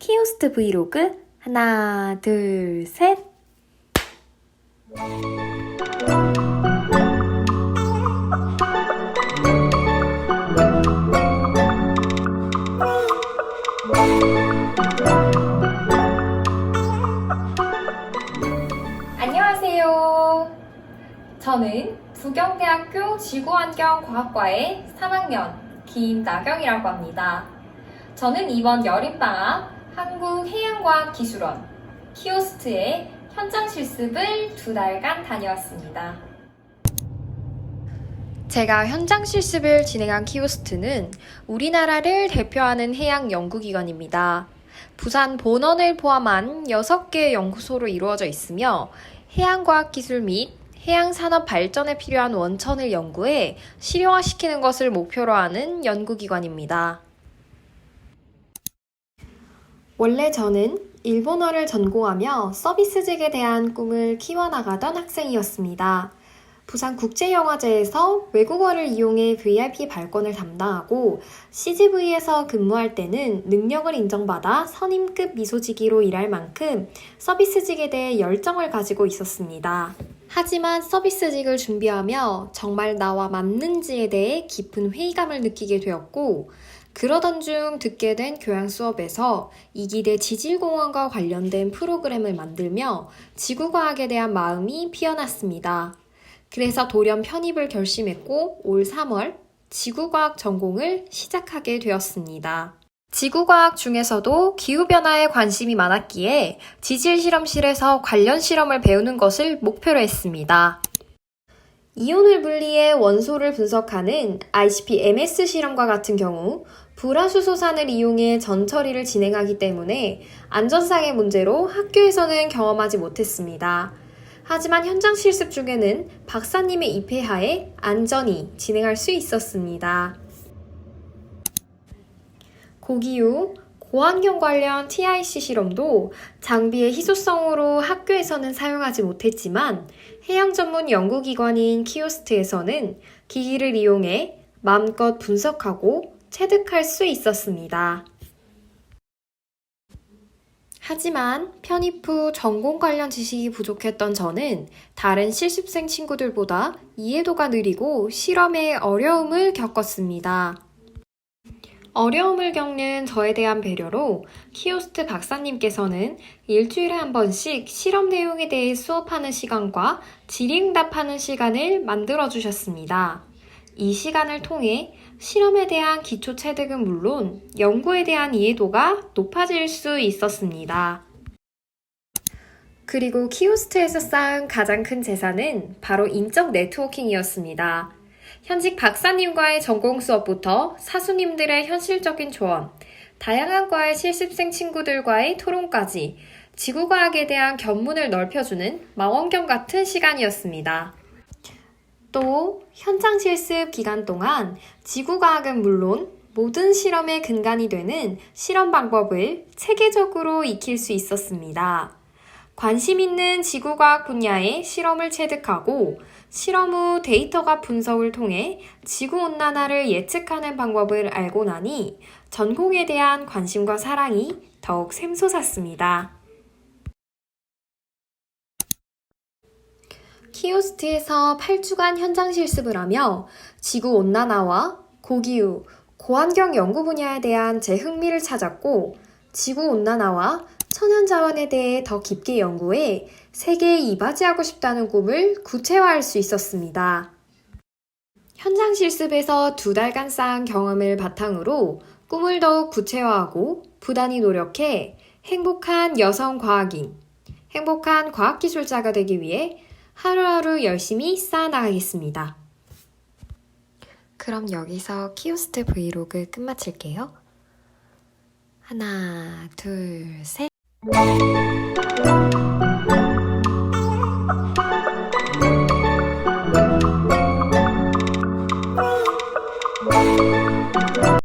키오스트 브이로그 하나, 둘, 셋. 안녕하세요. 저는 부경대학교 지구환경과학과의 3학년 김나경이라고 합니다. 저는 이번 여름방학 한국해양과학기술원 키오스트의 현장 실습을 두 달간 다녀왔습니다. 제가 현장 실습을 진행한 키오스트는 우리나라를 대표하는 해양 연구기관입니다. 부산 본원을 포함한 6개의 연구소로 이루어져 있으며 해양과학기술 및 해양산업 발전에 필요한 원천을 연구해 실용화시키는 것을 목표로 하는 연구기관입니다. 원래 저는 일본어를 전공하며 서비스직에 대한 꿈을 키워나가던 학생이었습니다. 부산국제영화제에서 외국어를 이용해 VIP 발권을 담당하고 CGV에서 근무할 때는 능력을 인정받아 선임급 미소지기로 일할 만큼 서비스직에 대해 열정을 가지고 있었습니다. 하지만 서비스직을 준비하며 정말 나와 맞는지에 대해 깊은 회의감을 느끼게 되었고 그러던 중 듣게 된 교양 수업에서 이기대 지질공원과 관련된 프로그램을 만들며 지구과학에 대한 마음이 피어났습니다. 그래서 돌연 편입을 결심했고 올 3월 지구과학 전공을 시작하게 되었습니다. 지구과학 중에서도 기후변화에 관심이 많았기에 지질실험실에서 관련 실험을 배우는 것을 목표로 했습니다. 이온을 분리해 원소를 분석하는 ICP-MS 실험과 같은 경우 불화수소산을 이용해 전처리를 진행하기 때문에 안전상의 문제로 학교에서는 경험하지 못했습니다. 하지만 현장 실습 중에는 박사님의 입회하에 안전히 진행할 수 있었습니다. 고기후 고환경 관련 TIC 실험도 장비의 희소성으로 학교에서는 사용하지 못했지만 해양 전문 연구기관인 키오스트에서는 기기를 이용해 마음껏 분석하고 체득할 수 있었습니다. 하지만 편입 후 전공 관련 지식이 부족했던 저는 다른 실습생 친구들보다 이해도가 느리고 실험에 어려움을 겪었습니다. 어려움을 겪는 저에 대한 배려로 키오스트 박사님께서는 일주일에 한 번씩 실험 내용에 대해 수업하는 시간과 질의응답하는 시간을 만들어 주셨습니다. 이 시간을 통해 실험에 대한 기초 체득은 물론 연구에 대한 이해도가 높아질 수 있었습니다. 그리고 키오스트에서 쌓은 가장 큰 재산은 바로 인적 네트워킹이었습니다. 현직 박사님과의 전공 수업부터 사수님들의 현실적인 조언, 다양한 과의 실습생 친구들과의 토론까지 지구과학에 대한 견문을 넓혀주는 망원경 같은 시간이었습니다. 또 현장 실습 기간 동안 지구과학은 물론 모든 실험의 근간이 되는 실험 방법을 체계적으로 익힐 수 있었습니다. 관심 있는 지구과학 분야의 실험을 체득하고 실험 후 데이터가 분석을 통해 지구온난화를 예측하는 방법을 알고 나니 전공에 대한 관심과 사랑이 더욱 샘솟았습니다. 키오스트에서 8주간 현장 실습을 하며 지구 온난화와 고기후, 고환경 연구 분야에 대한 제 흥미를 찾았고 지구 온난화와 천연 자원에 대해 더 깊게 연구해 세계에 이바지하고 싶다는 꿈을 구체화할 수 있었습니다. 현장 실습에서 두 달간 쌓은 경험을 바탕으로 꿈을 더욱 구체화하고 부단히 노력해 행복한 여성 과학인, 행복한 과학기술자가 되기 위해 하루하루 열심히 쌓아나가겠습니다. 그럼 여기서 키오스트 브이로그 끝마칠게요. 하나, 둘, 셋. Thank you.